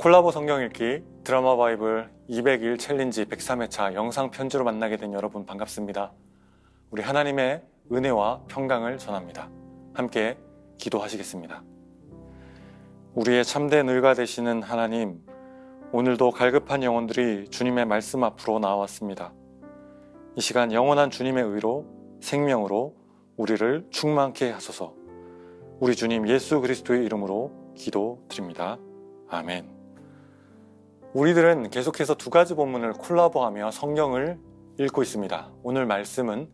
콜라보 성경 읽기 드라마 바이블 200일 챌린지 103회차 영상 편지로 만나게 된 여러분 반갑습니다. 우리 하나님의 은혜와 평강을 전합니다. 함께 기도하시겠습니다. 우리의 참된 의가 되시는 하나님, 오늘도 갈급한 영혼들이 주님의 말씀 앞으로 나왔습니다. 이 시간 영원한 주님의 의로 생명으로 우리를 충만케 하소서. 우리 주님 예수 그리스도의 이름으로 기도드립니다. 아멘. 우리들은 계속해서 두 가지 본문을 콜라보하며 성경을 읽고 있습니다. 오늘 말씀은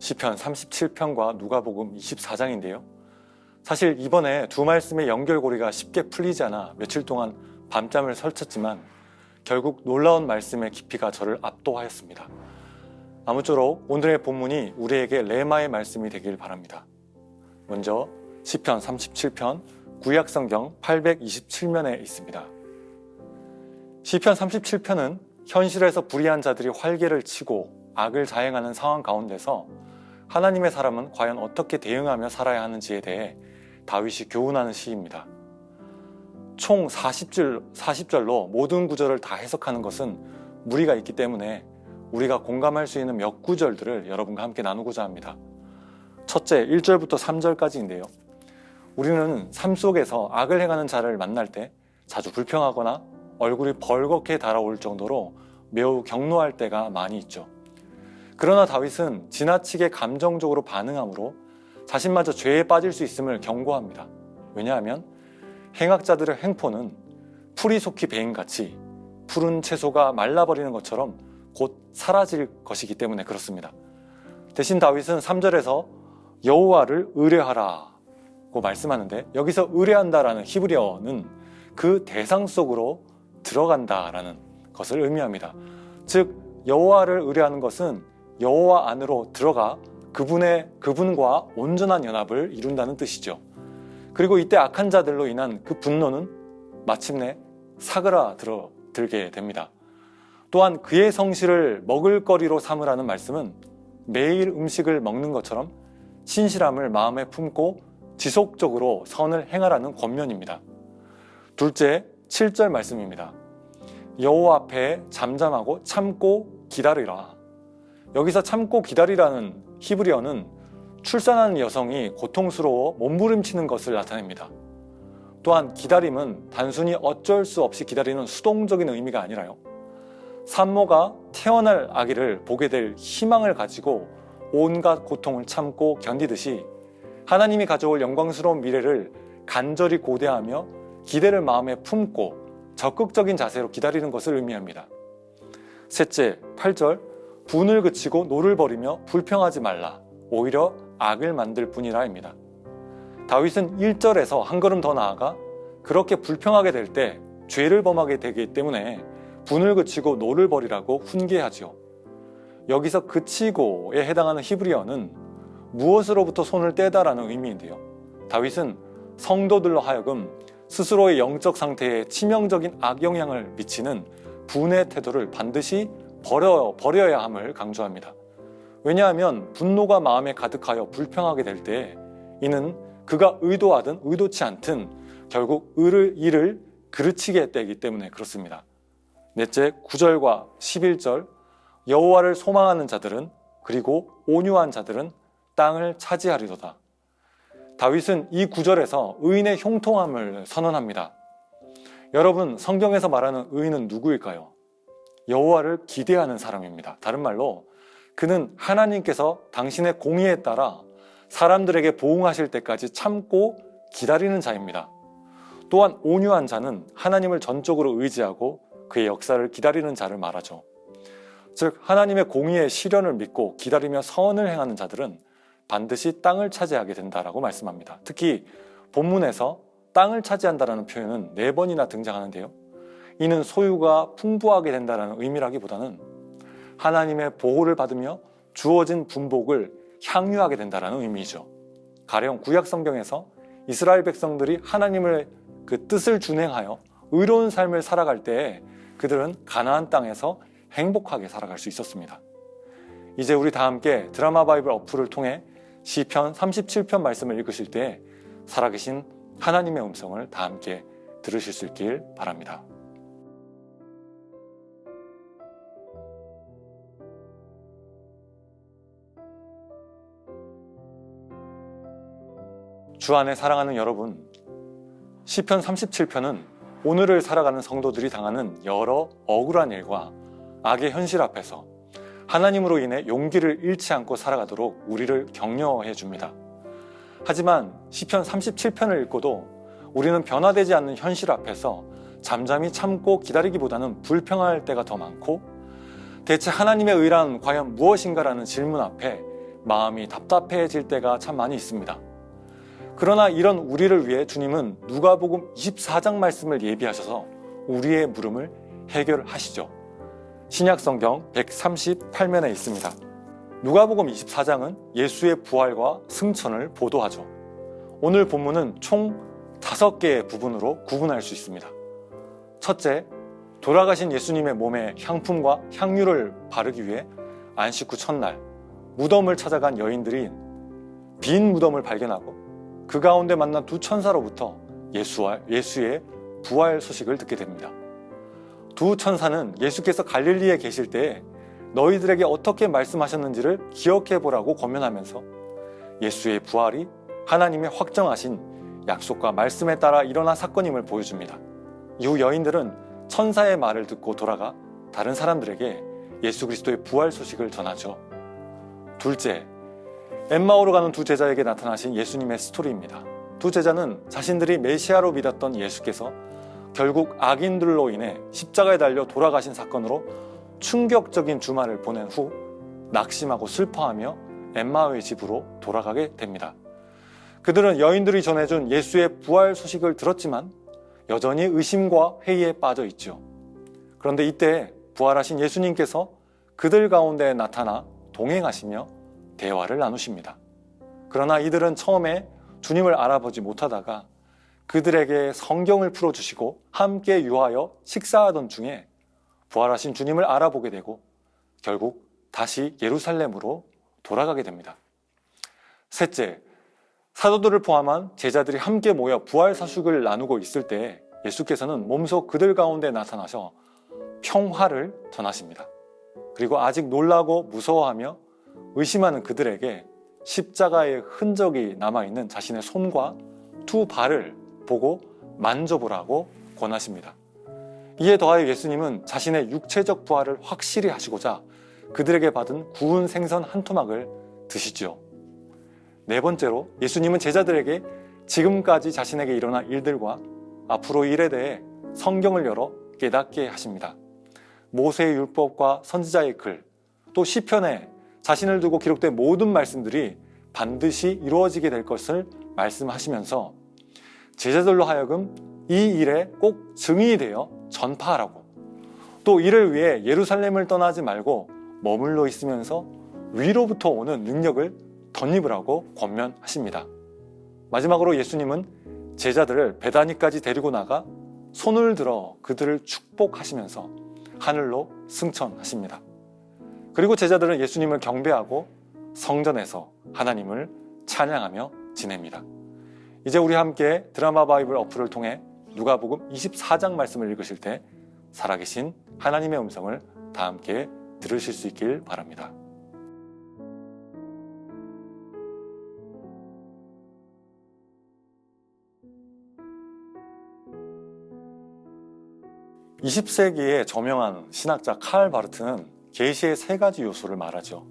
시편 37편과 누가복음 24장인데요. 사실 이번에 두 말씀의 연결고리가 쉽게 풀리지 않아 며칠 동안 밤잠을 설쳤지만 결국 놀라운 말씀의 깊이가 저를 압도하였습니다. 아무쪼록 오늘의 본문이 우리에게 레마의 말씀이 되길 바랍니다. 먼저 시편 37편 구약성경 827면에 있습니다. 시편 37편은 현실에서 불의한 자들이 활개를 치고 악을 자행하는 상황 가운데서 하나님의 사람은 과연 어떻게 대응하며 살아야 하는지에 대해 다윗이 교훈하는 시입니다. 총 40절, 40절로 모든 구절을 다 해석하는 것은 무리가 있기 때문에 우리가 공감할 수 있는 몇 구절들을 여러분과 함께 나누고자 합니다. 첫째, 1절부터 3절까지인데요. 우리는 삶 속에서 악을 행하는 자를 만날 때 자주 불평하거나 얼굴이 벌겋게 달아올 정도로 매우 경노할 때가 많이 있죠. 그러나 다윗은 지나치게 감정적으로 반응함으로 자신마저 죄에 빠질 수 있음을 경고합니다. 왜냐하면 행악자들의 행포는 풀이 속히 베인같이 푸른 채소가 말라버리는 것처럼 곧 사라질 것이기 때문에 그렇습니다. 대신 다윗은 3절에서 여호와를 의뢰하라고 말씀하는데 여기서 의뢰한다라는 히브리어는 그 대상 속으로 들어간다라는 것을 의미합니다. 즉 여호와를 의뢰하는 것은 여호와 안으로 들어가 그분의 그분과 온전한 연합을 이룬다는 뜻이죠. 그리고 이때 악한 자들로 인한 그 분노는 마침내 사그라들어 들게 됩니다. 또한 그의 성실을 먹을거리로 삼으라는 말씀은 매일 음식을 먹는 것처럼 신실함을 마음에 품고 지속적으로 선을 행하라는 권면입니다. 둘째, 7절 말씀입니다. 여호와 앞에 잠잠하고 참고 기다리라. 여기서 참고 기다리라는 히브리어는 출산하는 여성이 고통스러워 몸부림치는 것을 나타냅니다. 또한 기다림은 단순히 어쩔 수 없이 기다리는 수동적인 의미가 아니라요. 산모가 태어날 아기를 보게 될 희망을 가지고 온갖 고통을 참고 견디듯이 하나님이 가져올 영광스러운 미래를 간절히 고대하며 기대를 마음에 품고 적극적인 자세로 기다리는 것을 의미합니다. 셋째, 8절 분을 그치고 노를 버리며 불평하지 말라. 오히려 악을 만들 뿐이라입니다. 다윗은 1절에서 한 걸음 더 나아가 그렇게 불평하게 될 때 죄를 범하게 되기 때문에 분을 그치고 노를 버리라고 훈계하지요. 여기서 그치고에 해당하는 히브리어는 무엇으로부터 손을 떼다라는 의미인데요. 다윗은 성도들로 하여금 스스로의 영적 상태에 치명적인 악영향을 미치는 분의 태도를 반드시 버려, 버려야 함을 강조합니다. 왜냐하면 분노가 마음에 가득하여 불평하게 될 때 이는 그가 의도하든 의도치 않든 결국 의를, 이를 그르치게 되기 때문에 그렇습니다. 넷째 9절과 11절 여호와를 소망하는 자들은 그리고 온유한 자들은 땅을 차지하리로다. 다윗은 이 구절에서 의인의 형통함을 선언합니다. 여러분 성경에서 말하는 의인은 누구일까요? 여호와를 기대하는 사람입니다. 다른 말로 그는 하나님께서 당신의 공의에 따라 사람들에게 보응하실 때까지 참고 기다리는 자입니다. 또한 온유한 자는 하나님을 전적으로 의지하고 그의 역사를 기다리는 자를 말하죠. 즉 하나님의 공의의 실현을 믿고 기다리며 선을 행하는 자들은 반드시 땅을 차지하게 된다라고 말씀합니다. 특히 본문에서 땅을 차지한다라는 표현은 네 번이나 등장하는데요. 이는 소유가 풍부하게 된다라는 의미라기보다는 하나님의 보호를 받으며 주어진 분복을 향유하게 된다라는 의미죠. 가령 구약 성경에서 이스라엘 백성들이 하나님을 그 뜻을 준행하여 의로운 삶을 살아갈 때 그들은 가나안 땅에서 행복하게 살아갈 수 있었습니다. 이제 우리 다 함께 드라마 바이블 어플을 통해 시편 37편 말씀을 읽으실 때 살아계신 하나님의 음성을 다 함께 들으실 수 있길 바랍니다. 주 안에 사랑하는 여러분, 시편 37편은 오늘을 살아가는 성도들이 당하는 여러 억울한 일과 악의 현실 앞에서 하나님으로 인해 용기를 잃지 않고 살아가도록 우리를 격려해 줍니다. 하지만 시편 37편을 읽고도 우리는 변화되지 않는 현실 앞에서 잠잠히 참고 기다리기보다는 불평할 때가 더 많고 대체 하나님의 의란 과연 무엇인가라는 질문 앞에 마음이 답답해질 때가 참 많이 있습니다. 그러나 이런 우리를 위해 주님은 누가복음 24장 말씀을 예비하셔서 우리의 물음을 해결하시죠. 신약 성경 138면에 있습니다. 누가복음 24장은 예수의 부활과 승천을 보도하죠. 오늘 본문은 총 다섯 개의 부분으로 구분할 수 있습니다. 첫째, 돌아가신 예수님의 몸에 향품과 향유를 바르기 위해 안식 후 첫날 무덤을 찾아간 여인들이 빈 무덤을 발견하고 그 가운데 만난 두 천사로부터 예수와 예수의 부활 소식을 듣게 됩니다. 두 천사는 예수께서 갈릴리에 계실 때에 너희들에게 어떻게 말씀하셨는지를 기억해 보라고 권면하면서 예수의 부활이 하나님의 확정하신 약속과 말씀에 따라 일어난 사건임을 보여줍니다. 이후 여인들은 천사의 말을 듣고 돌아가 다른 사람들에게 예수 그리스도의 부활 소식을 전하죠. 둘째, 엠마오로 가는 두 제자에게 나타나신 예수님의 스토리입니다. 두 제자는 자신들이 메시아로 믿었던 예수께서 결국 악인들로 인해 십자가에 달려 돌아가신 사건으로 충격적인 주말을 보낸 후 낙심하고 슬퍼하며 엠마오의 집으로 돌아가게 됩니다. 그들은 여인들이 전해준 예수의 부활 소식을 들었지만 여전히 의심과 회의에 빠져 있죠. 그런데 이때 부활하신 예수님께서 그들 가운데 나타나 동행하시며 대화를 나누십니다. 그러나 이들은 처음에 주님을 알아보지 못하다가 그들에게 성경을 풀어주시고 함께 유하여 식사하던 중에 부활하신 주님을 알아보게 되고 결국 다시 예루살렘으로 돌아가게 됩니다. 셋째, 사도들을 포함한 제자들이 함께 모여 부활 사숙을 나누고 있을 때 예수께서는 몸소 그들 가운데 나타나셔 평화를 전하십니다. 그리고 아직 놀라고 무서워하며 의심하는 그들에게 십자가의 흔적이 남아있는 자신의 손과 두 발을 보고 만져보라고 권하십니다. 이에 더하여 예수님은 자신의 육체적 부활을 확실히 하시고자 그들에게 받은 구운 생선 한 토막을 드시지요. 네 번째로 예수님은 제자들에게 지금까지 자신에게 일어난 일들과 앞으로 일에 대해 성경을 열어 깨닫게 하십니다. 모세의 율법과 선지자의 글, 또 시편에 자신을 두고 기록된 모든 말씀들이 반드시 이루어지게 될 것을 말씀하시면서 제자들로 하여금 이 일에 꼭 증인이 되어 전파하라고 또 이를 위해 예루살렘을 떠나지 말고 머물러 있으면서 위로부터 오는 능력을 덧입으라고 권면하십니다. 마지막으로 예수님은 제자들을 베다니까지 데리고 나가 손을 들어 그들을 축복하시면서 하늘로 승천하십니다. 그리고 제자들은 예수님을 경배하고 성전에서 하나님을 찬양하며 지냅니다. 이제 우리 함께 드라마 바이블 어플을 통해 누가복음 24장 말씀을 읽으실 때 살아계신 하나님의 음성을 다 함께 들으실 수 있길 바랍니다. (20세기에) 저명한 신학자 칼 바르트는 계시의 세 가지 요소를 말하죠.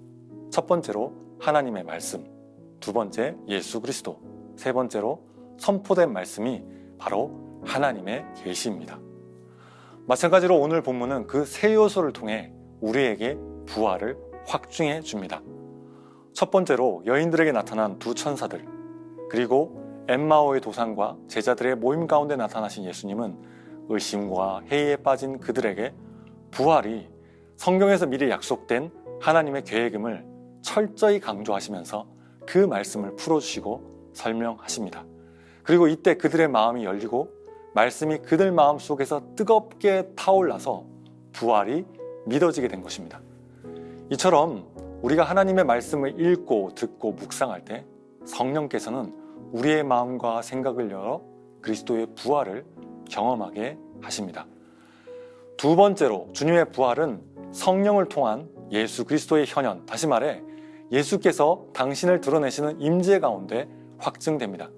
첫 번째로 하나님의 말씀, 두 번째 예수 그리스도, 세 번째로 선포된 말씀이 바로 하나님의 계시입니다. 마찬가지로 오늘 본문은 그 세 요소를 통해 우리에게 부활을 확증해 줍니다. 첫 번째로 여인들에게 나타난 두 천사들, 그리고 엠마오의 도상과 제자들의 모임 가운데 나타나신 예수님은 의심과 회의에 빠진 그들에게 부활이 성경에서 미리 약속된 하나님의 계획임을 철저히 강조하시면서 그 말씀을 풀어주시고 설명하십니다. 그리고 이때 그들의 마음이 열리고 말씀이 그들 마음 속에서 뜨겁게 타올라서 부활이 믿어지게 된 것입니다. 이처럼 우리가 하나님의 말씀을 읽고 듣고 묵상할 때 성령께서는 우리의 마음과 생각을 열어 그리스도의 부활을 경험하게 하십니다. 두 번째로 주님의 부활은 성령을 통한 예수 그리스도의 현현, 다시 말해 예수께서 당신을 드러내시는 임재 가운데 확증됩니다.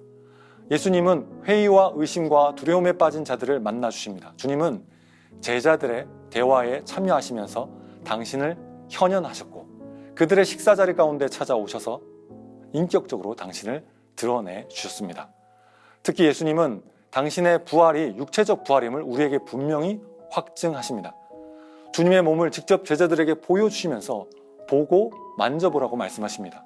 예수님은 회의와 의심과 두려움에 빠진 자들을 만나 주십니다. 주님은 제자들의 대화에 참여하시면서 당신을 현현하셨고 그들의 식사 자리 가운데 찾아오셔서 인격적으로 당신을 드러내 주셨습니다. 특히 예수님은 당신의 부활이 육체적 부활임을 우리에게 분명히 확증하십니다. 주님의 몸을 직접 제자들에게 보여주시면서 보고 만져보라고 말씀하십니다.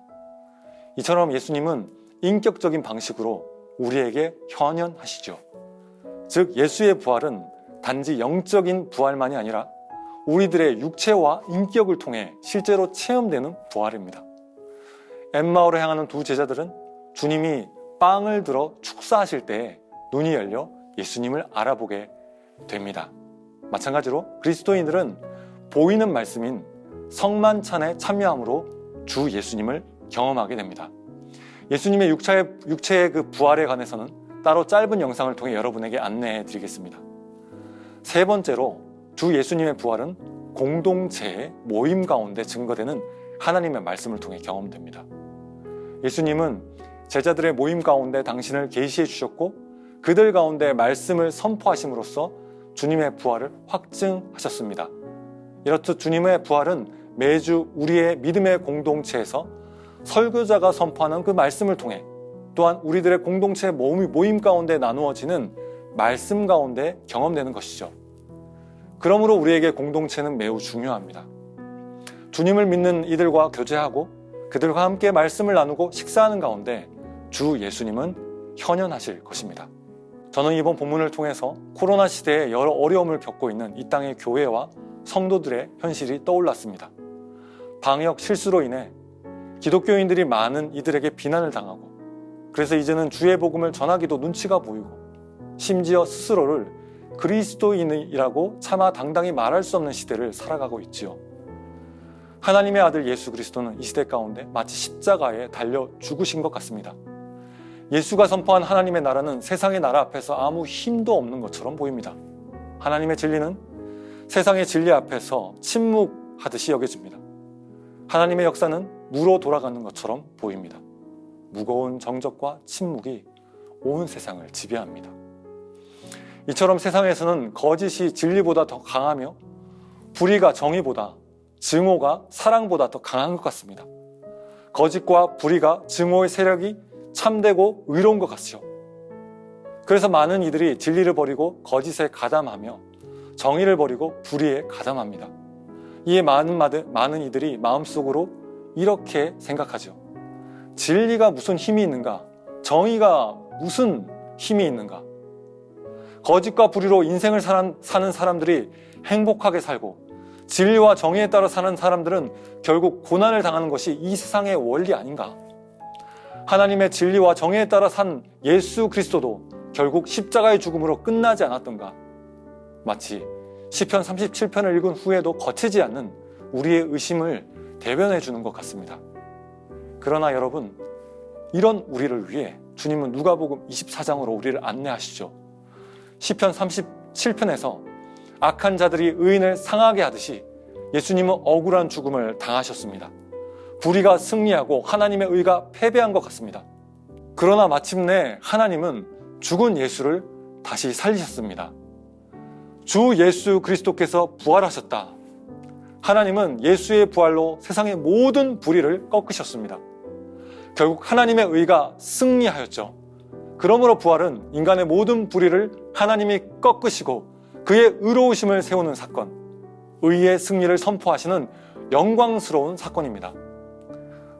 이처럼 예수님은 인격적인 방식으로 우리에게 현현하시죠. 즉, 예수의 부활은 단지 영적인 부활만이 아니라 우리들의 육체와 인격을 통해 실제로 체험되는 부활입니다. 엠마오로 향하는 두 제자들은 주님이 빵을 들어 축사하실 때 눈이 열려 예수님을 알아보게 됩니다. 마찬가지로 그리스도인들은 보이는 말씀인 성만찬에 참여함으로 주 예수님을 경험하게 됩니다. 예수님의 육체의, 육체의 그 부활에 관해서는 따로 짧은 영상을 통해 여러분에게 안내해 드리겠습니다. 세 번째로 주 예수님의 부활은 공동체의 모임 가운데 증거되는 하나님의 말씀을 통해 경험됩니다. 예수님은 제자들의 모임 가운데 당신을 계시해 주셨고 그들 가운데 말씀을 선포하심으로써 주님의 부활을 확증하셨습니다. 이렇듯 주님의 부활은 매주 우리의 믿음의 공동체에서 설교자가 선포하는 그 말씀을 통해 또한 우리들의 공동체 모임, 가운데 나누어지는 말씀 가운데 경험되는 것이죠. 그러므로 우리에게 공동체는 매우 중요합니다. 주님을 믿는 이들과 교제하고 그들과 함께 말씀을 나누고 식사하는 가운데 주 예수님은 현현하실 것입니다. 저는 이번 본문을 통해서 코로나 시대에 여러 어려움을 겪고 있는 이 땅의 교회와 성도들의 현실이 떠올랐습니다. 방역 실수로 인해 기독교인들이 많은 이들에게 비난을 당하고 그래서 이제는 주의 복음을 전하기도 눈치가 보이고 심지어 스스로를 그리스도인이라고 차마 당당히 말할 수 없는 시대를 살아가고 있지요. 하나님의 아들 예수 그리스도는 이 시대 가운데 마치 십자가에 달려 죽으신 것 같습니다. 예수가 선포한 하나님의 나라는 세상의 나라 앞에서 아무 힘도 없는 것처럼 보입니다. 하나님의 진리는 세상의 진리 앞에서 침묵하듯이 여겨집니다. 하나님의 역사는 무로 돌아가는 것처럼 보입니다. 무거운 정적과 침묵이 온 세상을 지배합니다. 이처럼 세상에서는 거짓이 진리보다 더 강하며 불의가 정의보다 증오가 사랑보다 더 강한 것 같습니다. 거짓과 불의가 증오의 세력이 참되고 의로운 것 같죠. 그래서 많은 이들이 진리를 버리고 거짓에 가담하며 정의를 버리고 불의에 가담합니다. 이에 많은, 많은 이들이 마음속으로 이렇게 생각하죠. 진리가 무슨 힘이 있는가? 정의가 무슨 힘이 있는가? 거짓과 불의로 인생을 사는 사람들이 행복하게 살고 진리와 정의에 따라 사는 사람들은 결국 고난을 당하는 것이 이 세상의 원리 아닌가? 하나님의 진리와 정의에 따라 산 예수 그리스도도 결국 십자가의 죽음으로 끝나지 않았던가? 마치 시편 37편을 읽은 후에도 거치지 않는 우리의 의심을 대변해 주는 것 같습니다. 그러나 여러분, 이런 우리를 위해 주님은 누가복음 24장으로 우리를 안내하시죠. 시편 37편에서 악한 자들이 의인을 상하게 하듯이 예수님은 억울한 죽음을 당하셨습니다. 불의가 승리하고 하나님의 의가 패배한 것 같습니다. 그러나 마침내 하나님은 죽은 예수를 다시 살리셨습니다. 주 예수 그리스도께서 부활하셨다. 하나님은 예수의 부활로 세상의 모든 불의를 꺾으셨습니다. 결국 하나님의 의가 승리하였죠. 그러므로 부활은 인간의 모든 불의를 하나님이 꺾으시고 그의 의로우심을 세우는 사건, 의의 승리를 선포하시는 영광스러운 사건입니다.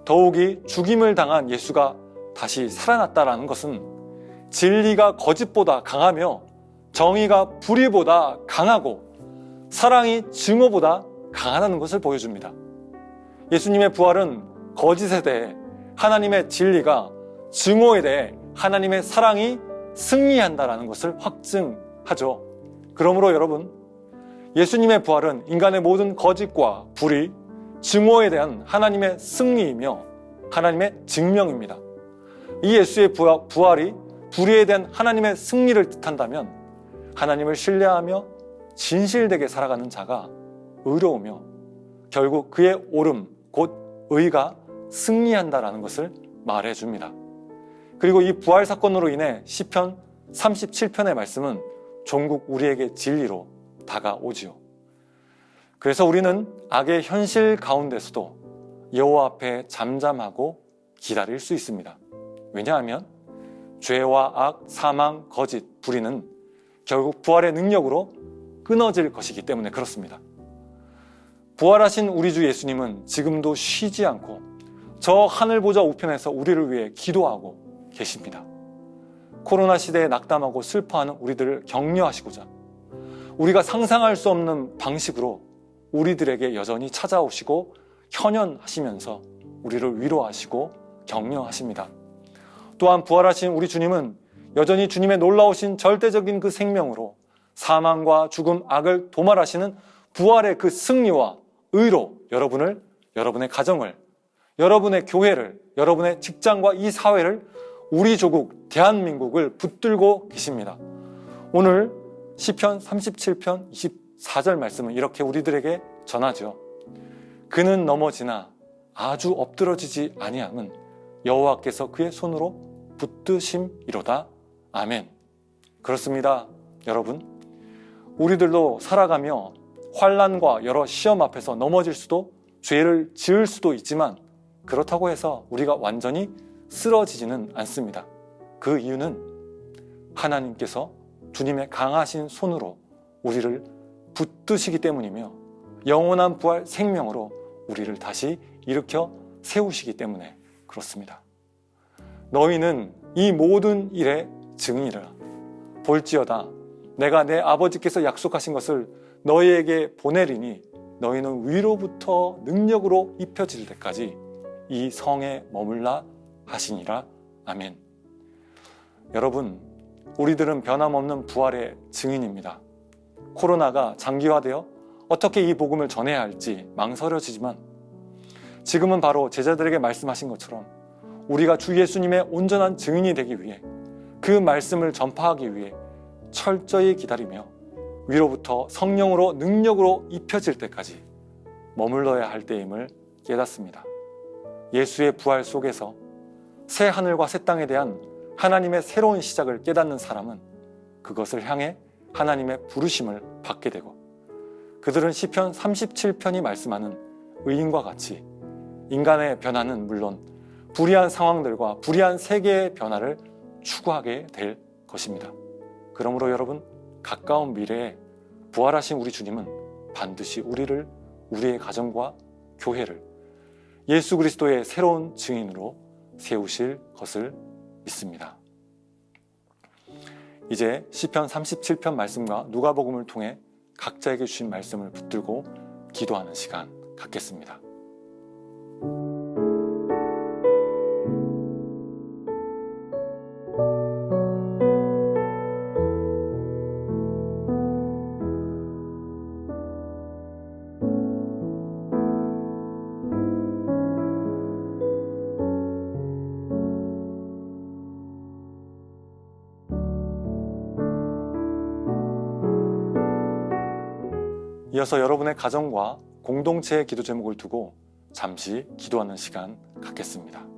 더욱이 죽임을 당한 예수가 다시 살아났다라는 것은 진리가 거짓보다 강하며 정의가 불의보다 강하고 사랑이 증오보다 강하다는 것을 보여줍니다. 예수님의 부활은 거짓에 대해 하나님의 진리가 증오에 대해 하나님의 사랑이 승리한다라는 것을 확증하죠. 그러므로 여러분, 예수님의 부활은 인간의 모든 거짓과 불의, 증오에 대한 하나님의 승리이며 하나님의 증명입니다. 이 예수의 부활이 불의에 대한 하나님의 승리를 뜻한다면 하나님을 신뢰하며 진실되게 살아가는 자가 의로우며 결국 그의 옳음, 곧 의가 승리한다라는 것을 말해 줍니다. 그리고 이 부활 사건으로 인해 시편 37편의 말씀은 종국 우리에게 진리로 다가오지요. 그래서 우리는 악의 현실 가운데서도 여호와 앞에 잠잠하고 기다릴 수 있습니다. 왜냐하면 죄와 악, 사망, 거짓, 불의는 결국 부활의 능력으로 끊어질 것이기 때문에 그렇습니다. 부활하신 우리 주 예수님은 지금도 쉬지 않고 저 하늘 보좌 우편에서 우리를 위해 기도하고 계십니다. 코로나 시대에 낙담하고 슬퍼하는 우리들을 격려하시고자 우리가 상상할 수 없는 방식으로 우리들에게 여전히 찾아오시고 현현하시면서 우리를 위로하시고 격려하십니다. 또한 부활하신 우리 주님은 여전히 주님의 놀라우신 절대적인 그 생명으로 사망과 죽음, 악을 도말하시는 부활의 그 승리와 의로 여러분을, 여러분의 가정을, 여러분의 교회를, 여러분의 직장과 이 사회를 우리 조국 대한민국을 붙들고 계십니다. 오늘 시편 37편 24절 말씀은 이렇게 우리들에게 전하죠. 그는 넘어지나 아주 엎드러지지 아니함은 여호와께서 그의 손으로 붙드심이로다. 아멘. 그렇습니다. 여러분. 우리들도 살아가며 환란과 여러 시험 앞에서 넘어질 수도 죄를 지을 수도 있지만 그렇다고 해서 우리가 완전히 쓰러지지는 않습니다. 그 이유는 하나님께서 주님의 강하신 손으로 우리를 붙드시기 때문이며 영원한 부활 생명으로 우리를 다시 일으켜 세우시기 때문에 그렇습니다. 너희는 이 모든 일의 증인이라. 볼지어다. 내가 내 아버지께서 약속하신 것을 너희에게 보내리니 너희는 위로부터 능력으로 입혀질 때까지 이 성에 머물라 하시니라. 아멘. 여러분, 우리들은 변함없는 부활의 증인입니다. 코로나가 장기화되어 어떻게 이 복음을 전해야 할지 망설여지지만 지금은 바로 제자들에게 말씀하신 것처럼 우리가 주 예수님의 온전한 증인이 되기 위해 그 말씀을 전파하기 위해 철저히 기다리며 위로부터 성령으로 능력으로 입혀질 때까지 머물러야 할 때임을 깨닫습니다. 예수의 부활 속에서 새 하늘과 새 땅에 대한 하나님의 새로운 시작을 깨닫는 사람은 그것을 향해 하나님의 부르심을 받게 되고 그들은 시편 37편이 말씀하는 의인과 같이 인간의 변화는 물론 불이한 상황들과 불이한 세계의 변화를 추구하게 될 것입니다. 그러므로 여러분 가까운 미래에 부활하신 우리 주님은 반드시 우리를 우리의 가정과 교회를 예수 그리스도의 새로운 증인으로 세우실 것을 믿습니다. 이제 시편 37편 말씀과 누가복음을 통해 각자에게 주신 말씀을 붙들고 기도하는 시간 갖겠습니다. 이어서 여러분의 가정과 공동체의 기도 제목을 두고 잠시 기도하는 시간 갖겠습니다.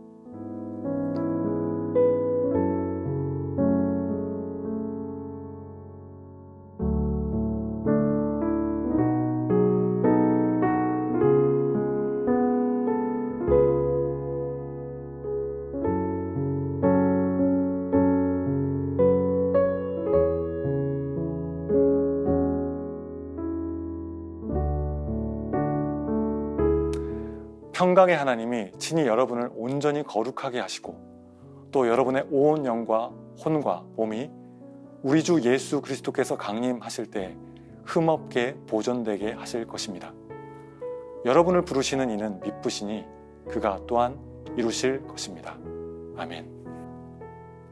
평강의 하나님이 친히 여러분을 온전히 거룩하게 하시고 또 여러분의 온 영과 혼과 몸이 우리 주 예수 그리스도께서 강림하실 때 흠없게 보존되게 하실 것입니다. 여러분을 부르시는 이는 미쁘시니 그가 또한 이루실 것입니다. 아멘.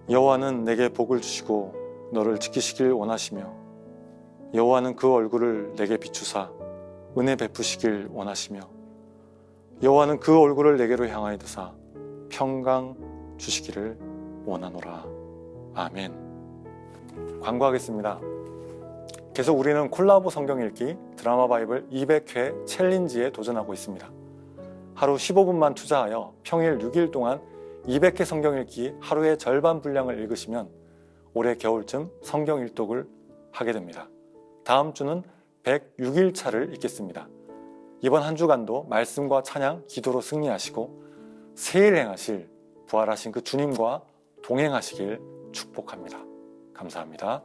여호와는 내게 복을 주시고 너를 지키시길 원하시며 여호와는 그 얼굴을 내게 비추사 은혜 베푸시길 원하시며 여호와는 그 얼굴을 내게로 향하여 드사 평강 주시기를 원하노라. 아멘. 광고하겠습니다. 계속 우리는 콜라보 성경 읽기 드라마 바이블 200회 챌린지에 도전하고 있습니다. 하루 15분만 투자하여 평일 6일 동안 200개 성경 읽기 하루에 절반 분량을 읽으시면 올해 겨울쯤 성경 일독을 하게 됩니다. 다음 주는 106일 차를 읽겠습니다. 이번 한 주간도 말씀과 찬양, 기도로 승리하시고 새일 행하실 부활하신 그 주님과 동행하시길 축복합니다. 감사합니다.